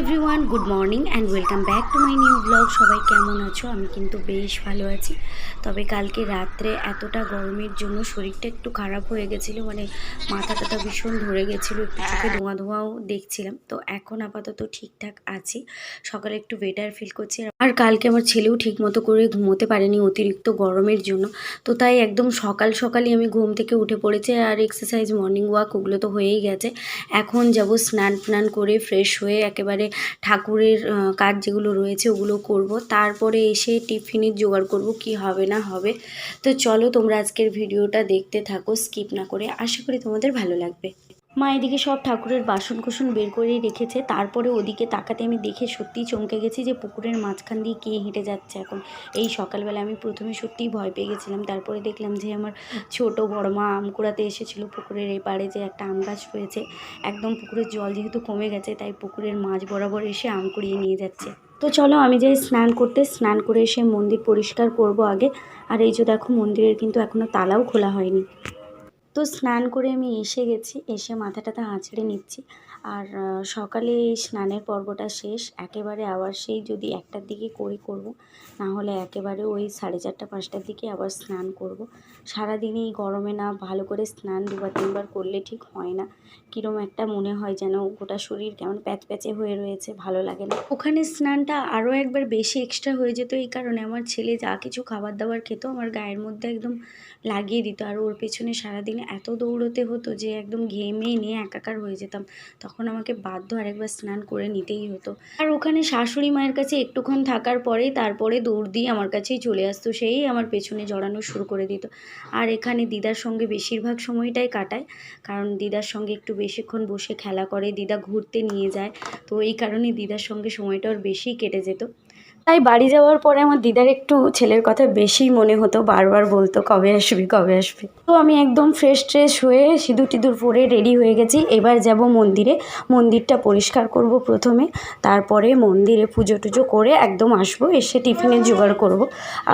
Everyone good morning and welcome back to my new blog সবাই কেমন আছো? আমি কিন্তু বেশ ভালো আছি। তবে কালকে রাত্রে এতটা গরমের জন্য শরীরটা একটু খারাপ হয়ে গেছিল মানে মাথা টাথা ভীষণ ধরে গেছিল, একটু চোখে ধোঁয়া ধোঁয়াও দেখছিলাম। তো এখন আপাতত ঠিকঠাক আছি। সকালে একটু বেটার ফিল করছি। আর কালকে আমার ছেলেও ঠিক মতো করে ঘুমোতে পারেনি অতিরিক্ত গরমের জন্য। তো তাই একদম সকাল সকালই আমি ঘুম থেকে উঠে পড়েছি আর এক্সারসাইজ মর্নিং ওয়াক ওগুলো তো হয়েই গেছে। এখন যাব স্নান টান করে ফ্রেশ হয়ে একেবারে ঠাকুরের কাজ যেগুলো রয়েছে ওগুলো করব। তারপরে এসে টিফিনের জোগাড় করব কি হবে না হবে। তো চলো তোমরা আজকের ভিডিওটা দেখতে থাকো, স্কিপ না করে। আশা করি তোমাদের ভালো লাগবে। মা এদিকে সব ঠাকুরের বাসন কুসন বের করেই রেখেছে। তারপরে ওদিকে তাকাতে আমি দেখে সত্যিই চমকে গেছি যে পুকুরের মাঝখান দিয়ে কে হেঁটে যাচ্ছে এখন। এই সকালবেলা আমি প্রথমে সত্যিই ভয় পেয়ে গেছিলাম। তারপরে দেখলাম যে আমার ছোট বড় মা আম কুড়াতে এসেছিল পুকুরের এপারে যে একটা আম গাছ রয়েছে। একদম পুকুরের জল যেহেতু কমে গেছে, তাই পুকুরের মাঝ বরাবর এসে আম কুড়িয়ে নিয়ে যাচ্ছে। তো চলো আমি যাই স্নান করতে। স্নান করে এসে মন্দির পরিষ্কার করব আগে। আর এই যে দেখো মন্দিরের কিন্তু এখনও তালাও খোলা হয়নি। তো স্নান করে আমি এসে গেছি, এসে মাথা টাথা আঁচড়ে নিচ্ছি। আর সকালে এই স্নানের পর্বটা শেষ, একেবারে আবার সেই যদি একটার দিকে করে করব না হলে একেবারে ওই সাড়ে চারটা, পাঁচটার দিকে আবার স্নান করব। সারাদিনে এই গরমে না ভালো করে স্নান দুবার তিনবার করলে ঠিক হয় না। কীরম একটা মনে হয় যেন গোটা শরীর কেমন প্যাচ প্যাচে হয়ে রয়েছে, ভালো লাগে না। ওখানে স্নানটা আরও একবার বেশি এক্সট্রা হয়ে যেত, এই কারণে আমার ছেলে যা কিছু খাবার দাবার খেত, আমার গায়ের মধ্যে একদম লাগিয়ে দিত। আর ওর পেছনে সারাদিন এত দৌড়তে হতো যে একদম ঘেমে নিয়ে একাকার হয়ে যেতাম। তখন আমাকে বাধ্য আরেকবার স্নান করে নিতেই হতো। আর ওখানে শাশুড়ি মায়ের কাছে একটুক্ষণ থাকার পরেই তারপরে দৌড় দিয়ে আমার কাছেই চলে আসতো, সেই আমার পেছনে জড়ানো শুরু করে দিত। আর এখানে দিদার সঙ্গে বেশিরভাগ সময়টাই কাটায়, কারণ দিদার সঙ্গে একটু বেশিক্ষণ বসে খেলা করে, দিদা ঘুরতে নিয়ে যায়। তো এই কারণে দিদার সঙ্গে সময়টা ওর বেশিই কেটে যেত। তাই বাড়ি যাওয়ার পরে আমার দিদার একটু ছেলের কথা বেশিই মনে হতো, বারবার বলতো, কবে আসবি কবে আসবি? তো আমি একদম ফ্রেশ ট্রেশ হয়ে সিঁদুর টিঁদুর পরে রেডি হয়ে গেছি। এবার যাব মন্দিরে। মন্দিরটা পরিষ্কার করব প্রথমে, তারপরে মন্দিরে পুজো টুজো করে একদম আসব, এসে টিফিনের জোগাড় করব।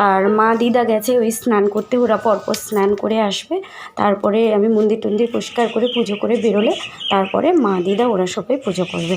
আর মা দিদা গেছে ওই স্নান করতে, ওরা পরপর স্নান করে আসবে। তারপরে আমি মন্দির টন্দির পরিষ্কার করে পুজো করে বেরোলে, তারপরে মা দিদা ওরা সবাই পুজো করবে।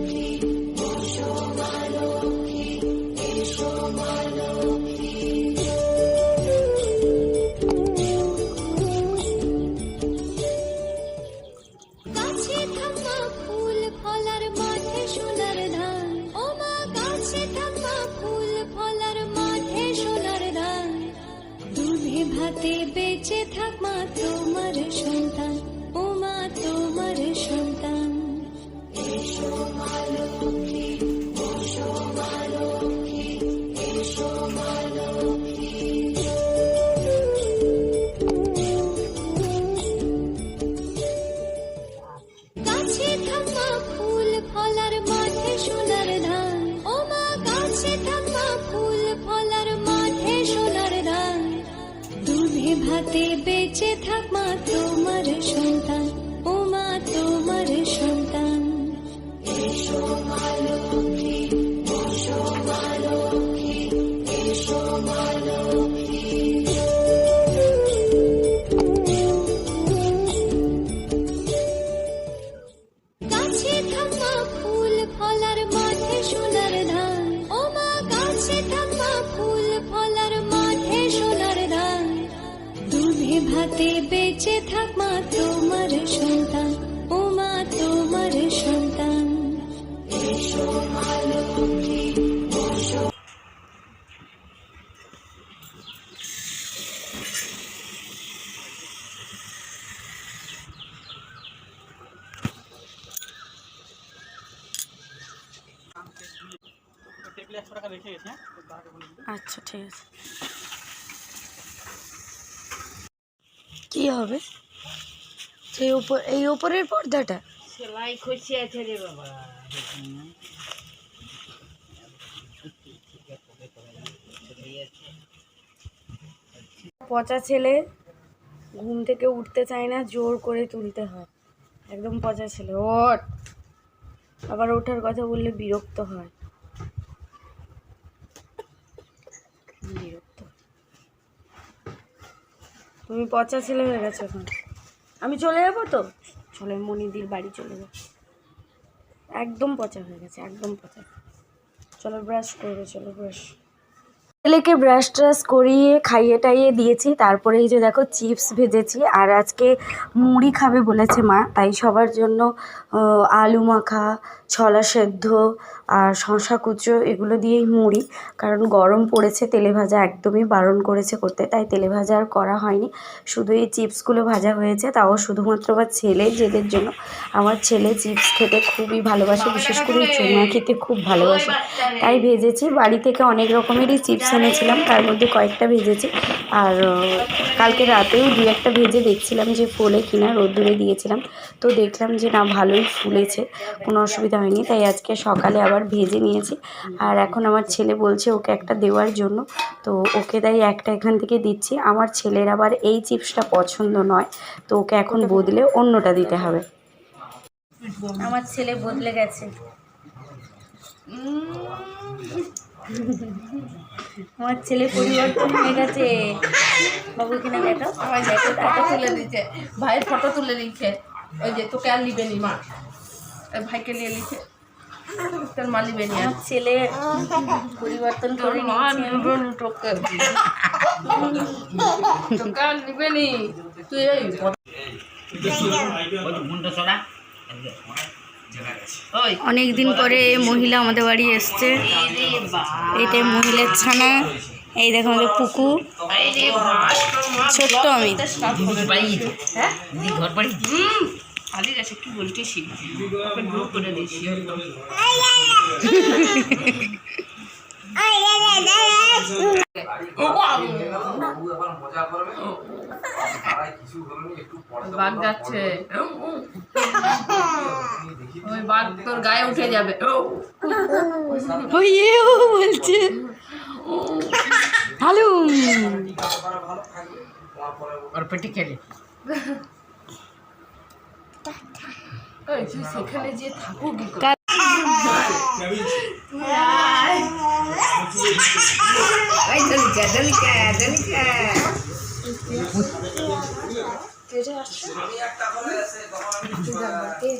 আচ্ছা ঠিক আছে। কি হবে? সেই উপর, এই উপরের পর্দাটা? সেলাই খুশি আছে রে বাবা। পচা ছেলে ঘুম থেকে উঠতে চায় না, জোর করে তুলতে হয়। একদম পচা ছেলে, ওঠ। আবার ওঠার কথা বললে বিরক্ত হয়। তুমি পচা ছেলে হয়ে গেছো এখন। আমি চলে যাব তো? চলে মনিদির বাড়ি চলে যাব। একদম পচা হয়ে গেছে, একদম পচা। চলো ব্রাশ করবে, চলো ব্রাশ ছেলেকে ব্রাশ ট্রাশ করিয়ে, খাইয়ে টাইয়ে দিয়েছি। তারপরে এই যে দেখো, চিপস ভেজেছি। আর আজকে মুড়ি খাবে বলেছে মা। তাই সবার জন্য আলু মাখা, ছলা সেদ্ধ আর শশা কুচো এগুলো দিয়েই মুড়ি। কারণ গরম পড়েছে, তেলে ভাজা একদমই বারণ করেছে করতে, তাই তেলে ভাজা আর করা হয়নি। শুধু এই চিপসগুলো ভাজা হয়েছে, তাও শুধুমাত্র আমার ছেলে, জেদের জন্য। আমার ছেলে চিপস খেতে খুবই ভালোবাসে, বিশেষ করে চুনা খেতে খুব ভালোবাসে। তাই ভেজেছি। বাড়ি থেকে অনেক রকমেরই চিপস এনেছিলাম, তার মধ্যে কয়েকটা ভেজেছি। আর কালকে রাতেও দু একটা ভেজে দেখছিলাম যে ফোলে কিনা, রোদ্দুরে দিয়েছিলাম। তো দেখলাম যে না, ভালোই ফুলেছে, কোনো অসুবিধা হয়নি। তাই আজকে সকালে আবার ভেজে নিয়েছি। আর এখন আমার ছেলে বলছে ওকে একটা দেওয়ার জন্য। তো ওকে তাই একটা এখান থেকে দিচ্ছি। আমার ছেলের আবার এই চিপসটা পছন্দ নয়। তো ওকে এখন বদলে অন্যটা দিতে হবে। আমার ছেলে বদলে গেছে। আমার ছেলে পরিবর্তন হয়ে গেছে। বাবু কিনা দেখো? আমার ফটো তুলে দিচ্ছে ভাইয়ের ফটো তুলে দিচ্ছে ওই যে তোকে আর নিবে নি মা। ভাইকে নিয়ে লিখে তোর মা নিবে নি আর আমার ছেলে পরিবর্তন করে তুই এই অনেক দিন পরে মহিলা আমাদের বাড়ি এসছে। এটা মহিলার ছানা। এই দেখো আমাদের পুকু। ছোট্ট আমি। হ্যাঁ ঘর বাড়ি। আলি গেছে কি বলছিস ওকে ড্রপ করে দিয়েছি বাঘ যাচ্ছে। ওই বাঘ তোর গায়ে উঠে যাবে। বলছে। হ্যালো ওর পেটে খেলে। সেখানে যে থাকুক কি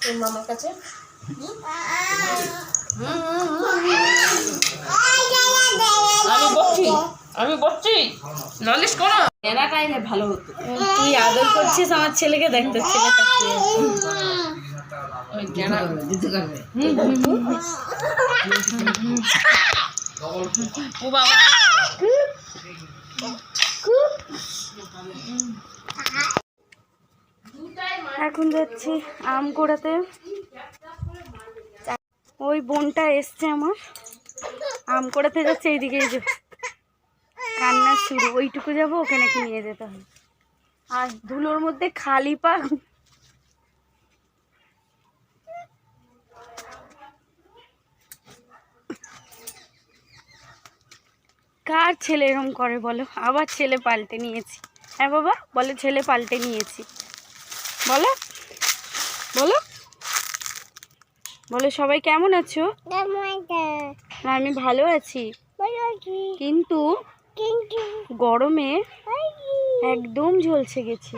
তোর মামার কাছে? আমি বলছি আমি বলছি নলিশ করো। এরাটা এলে ভালো হতো। তুই আদর করছিস আমার ছেলেকে? দেখতে ছেলে তাকিয়ে ও বাবা। এখন যাচ্ছি আম কোড়াতে ওই বোনটা এসছে আমার। আম কোড়াতে যাচ্ছে এইদিকে এই যে কান্না শুরু। ওইটুকু যাব ওকে নাকি নিয়ে যেতে হবে। আর ধুলোর মধ্যে খালি পা। কার ছেলে এরম করে বলো? আবার ছেলে পাল্টে নিয়েছি। হ্যাঁ বাবা বলে ছেলে পাল্টে নিয়েছি। বলো বলো। বলো সবাই কেমন আছো? না আমি ভালো আছি। কিন্তু গরমে একদম ঝলসে গেছি।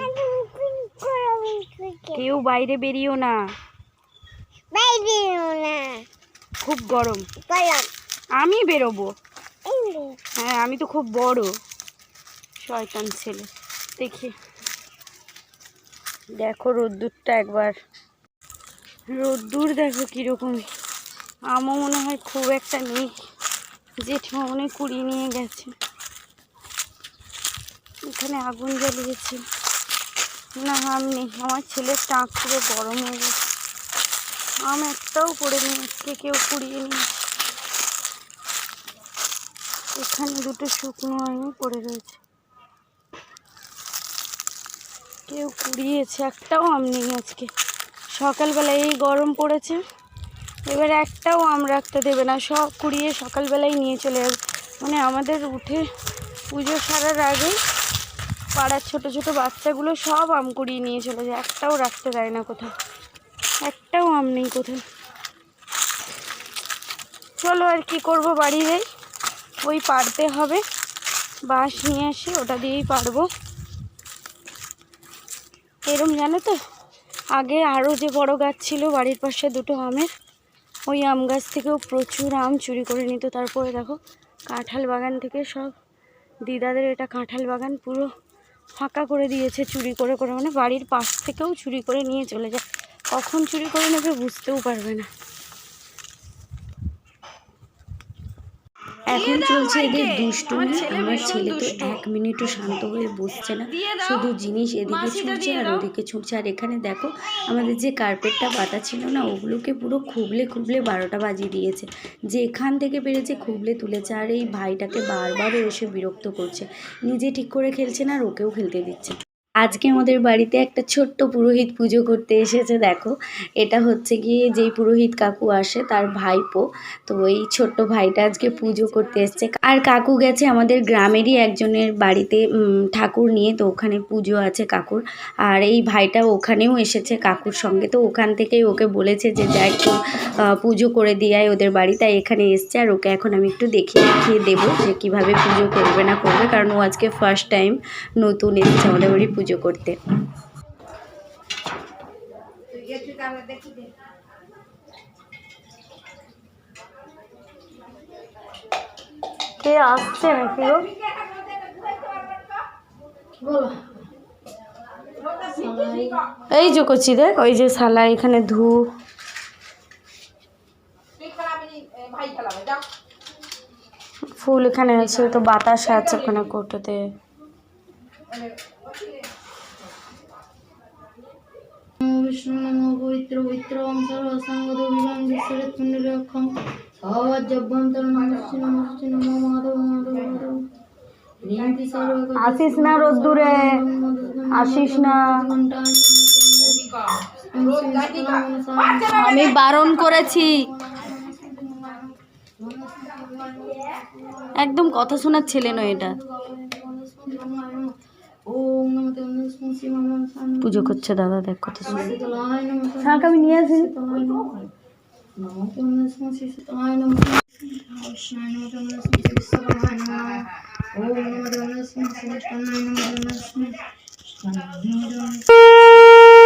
কেউ বাইরে বেরিও না। খুব গরম। আমি বেরোবো। হ্যাঁ আমি তো খুব বড়। শয়তান ছেলে। দেখি। দেখো রোদ্দুরটা একবার। রোদ্দুর দেখো কীরকম। আমও মনে হয় খুব একটা নেই। জেঠিমা মনে কুড়িয়ে নিয়ে গেছে। এখানে আগুন জ্বালিয়েছে। না আম নেই। আমার ছেলের টাক পুরো গরম হয়ে গেছে। আম একটাও করে আজকে কেউ কুড়িয়ে নিয়ে এখানে দুটো শুকনো আমি পড়ে রয়েছে। কেউ কুড়িয়েছে একটাও আম নেই আজকে। সকালবেলায় এই গরম পড়েছে। এবার একটাও আম রাখতে দেবে না। সব কুড়িয়ে সকালবেলায় নিয়ে চলে যাবে মানে আমাদের উঠে পুজো সারার আগে পাড়ার ছোট ছোট বাচ্চাগুলো সব আম কুড়িয়ে নিয়ে চলে যায়। একটাও রাখতে দেয় না কোথাও। একটাও আম নেই কোথাও। চলো আর কি করব বাড়ি যাই। ওই পারতে হবে। বাঁশ নিয়ে আসি, ওটা দিয়েই পারব। এরম জানো তো? আগে আরও যে বড় গাছ ছিল, বাড়ির পাশে দুটো আমের। ওই আম গাছ থেকেও প্রচুর আম চুরি করে নিত। তারপরে দেখো, কাঁঠাল বাগান থেকে সব। দিদাদের এটা কাঁঠাল বাগান পুরো ফাঁকা করে দিয়েছে চুরি করে করে মানে বাড়ির পাশ থেকেও চুরি করে নিয়ে চলে যায়। কখন চুরি করে নেবে বুঝতেও পারবে না। এখন চলছে এদের দুষ্টুমি। আমার ছেলে তো এক মিনিটও শান্ত হয়ে বসছে না। শুধু জিনিস এদিকে ছুটছে আর ওদিকে ছুটছে। আর এখানে দেখো আমাদের যে কার্পেটটা পাতা ছিল না ওগুলোকে পুরো খুবলে খুবলে বারোটা বাজিয়ে দিয়েছে। যেখান থেকে পেরেছে খুবলে তুলেছে। আর এই ভাইটাকে বারবার এসে বিরক্ত করছে। নিজে ঠিক করে খেলছে না আর ওকেও খেলতে দিচ্ছে। আজকে আমাদের বাড়িতে একটা ছোট্ট পুরোহিত পুজো করতে এসেছে, দেখো। এটা হচ্ছে গিয়ে যেই পুরোহিত কাকু আসে, তার ভাইপো। তো এই ছোট্ট ভাইটা আজকে পুজো করতে এসছে। আর কাকু গেছে আমাদের গ্রামেরই একজনের বাড়িতে ঠাকুর নিয়ে, তো ওখানে পুজো আছে কাকুর। আর এই ভাইটা ওখানেও এসেছে কাকুর সঙ্গে। তো ওখান থেকেই ওকে বলেছে যে, যা একটু পুজো করে দিয়ে ওদের বাড়ি। তাই এখানে এসছে। আর ওকে এখন আমি একটু দেখিয়ে দেখিয়ে দেবো যে কীভাবে পুজো করবে না করবে, কারণ ও আজকে ফার্স্ট টাইম নতুন এসেছে আমাদের বাড়ি পুজো করতে। কে আসছে নাকি গো? এই যে করছি দেখ ওই যে শালা এখানে যাও ফুল এখানে আছে তো বাতাস আছে ওখানে কোটোতে। বিষ্ণু নমো পবিত্র পবিত্র পুণ্যরক্ষম নমো মাধব মাধব মাধব আসিস না রোদ্দুরে আসিস না আমি বারণ করেছি একদম কথা শোনার ছেলে নয় এটা ওম নমো তন্মস্মি শিবম পুজো করছে দাদা দেখ কত থাক আমি নিয়ে আসি। শীতলায় নমো নমো তন্মস্মি শীতলায় নমো কৃষ্ণায় নমো তন্মস্মি বিশ্বকর্মায় নমো ওম নমো তন্মস্মি শ্রীষ্টানায় নমো তন্মস্মি নমো তন্মস্মি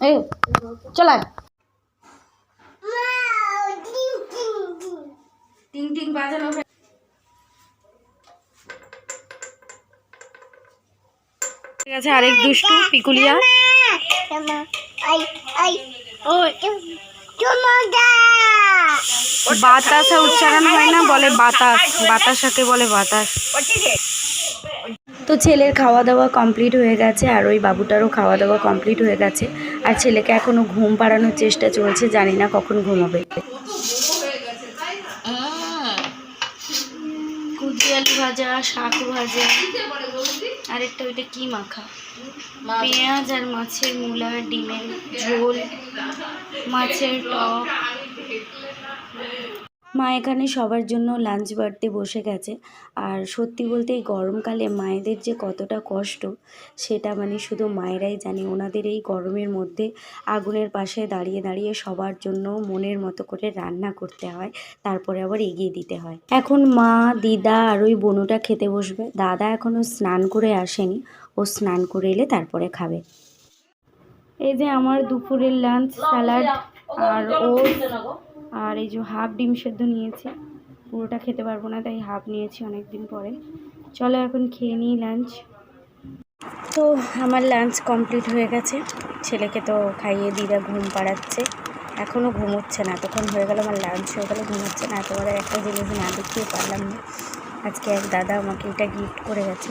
এই চল আয়। টিং টিং বাজানো ঠিক আছে আরেক দুষ্টু পিকুলিয়া। বাতাসা উচ্চারণ হয় না বলে বাতাস। বাতাসাকে বলে বাতাস। তো ছেলের খাওয়া দাওয়া কমপ্লিট হয়ে গেছে আর ওই বাবুটারও খাওয়া দাওয়া কমপ্লিট হয়ে গেছে। আর ছেলেকে এখনও ঘুম পাড়ানোর চেষ্টা চলছে জানি না কখন ঘুমাবে। আলু ভাজা শাক ভাজা। আরেকটা ওইটা কি মাখা? পেঁয়াজ আর মাছের মূলা ডিমের ঝোল মাছের টক। মা এখানে সবার জন্য লাঞ্চ বাড়তে বসে গেছে। আর সত্যি বলতে এই গরমকালে মায়েদের যে কতটা কষ্ট সেটা মানে শুধু মায়েরাই জানে। ওনাদের এই গরমের মধ্যে আগুনের পাশে দাঁড়িয়ে দাঁড়িয়ে সবার জন্য মনের মতো করে রান্না করতে হয় তারপরে আবার এগিয়ে দিতে হয়। এখন মা দিদা আর ওই বনুটা খেতে বসবে। দাদা এখনও স্নান করে আসেনি। ও স্নান করে এলে তারপরে খাবে। এই যে আমার দুপুরের লাঞ্চ স্যালাড আর ওটস। আর এই যে হাফ ডিম সেদ্ধ নিয়েছি, পুরোটা খেতে পারব না, তাই হাফ নিয়েছি অনেক দিন পরে। চলো এখন খেয়ে নিই লাঞ্চ তো আমার লাঞ্চ কমপ্লিট হয়ে গেছে। ছেলেকে তো খাইয়ে দিদা ঘুম পাড়াচ্ছে। এখনও ঘুমোচ্ছে না, এতক্ষণ হয়ে গেল আমার লাঞ্চ হয়ে গেলে, ঘুমোচ্ছে না এতবারে একটা জিনিস না দেখিয়ে পারলাম না। আজকে এক দাদা আমাকে এটা গিফট করে গেছে।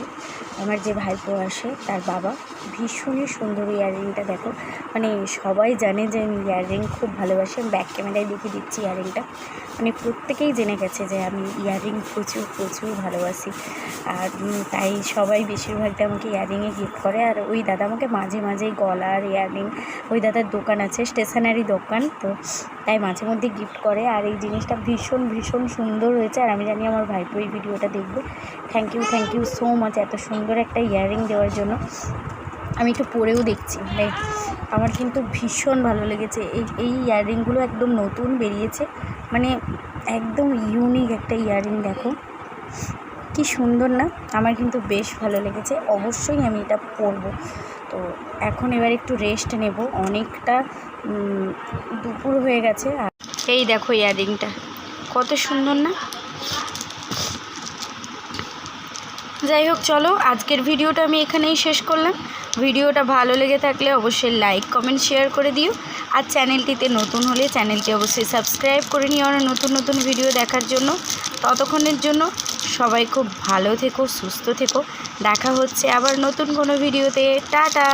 আমার যে ভাইপো আসে, তার বাবা, ভীষণই সুন্দর ইয়াররিংটা দেখো। মানে সবাই জানে যে আমি ইয়াররিং খুব ভালোবাসি, আমি ব্যাক ক্যামেরায় দেখিয়ে দিচ্ছি ইয়াররিংটা মানে প্রত্যেকেই জেনে গেছে যে আমি ইয়াররিং প্রচুর প্রচুর ভালোবাসি। আর তাই সবাই বেশিরভাগটা আমাকে ইয়াররিংয়ে গিফট করে। আর ওই দাদা আমাকে মাঝে মাঝেই গলার ইয়াররিং ওই দাদার দোকান আছে স্টেশনারি দোকান, তো তাই মাঝে মধ্যে গিফট করে। আর এই জিনিসটা ভীষণ ভীষণ সুন্দর হয়েছে। আর আমি জানি আমার ভাইপো এই ভিডিওটা দেখবে। Thank you thank you so much এত সুন্দর একটা ইয়াররিং দেওয়ার জন্য। আমি একটু পরেও দেখছি মানে আমার কিন্তু ভীষণ ভালো লেগেছে। এই এই ইয়াররিংগুলো একদম নতুন বেরিয়েছে। মানে একদম ইউনিক একটা ইয়াররিং দেখো। কি সুন্দর না? আমার কিন্তু বেশ ভালো লেগেছে। অবশ্যই আমি এটা পরবো। তো এখন এবার একটু রেস্ট নেব। অনেকটা দুপুর হয়ে গেছে। আর এই দেখো ইয়াররিংটা কত সুন্দর না? যাই হোক, চলো, আজকের ভিডিওটা আমি এখানেই শেষ করলাম। ভিডিওটা ভালো লেগে থাকলে অবশ্যই লাইক কমেন্ট শেয়ার করে দিও। আর চ্যানেলটিতে নতুন হলে চ্যানেলটি অবশ্যই সাবস্ক্রাইব করে নিও আর নতুন নতুন ভিডিও দেখার জন্য। ততক্ষণের জন্য সবাই খুব ভালো থেকো, সুস্থ থেকো। দেখা হচ্ছে আবার নতুন কোনো ভিডিওতে। টাটা!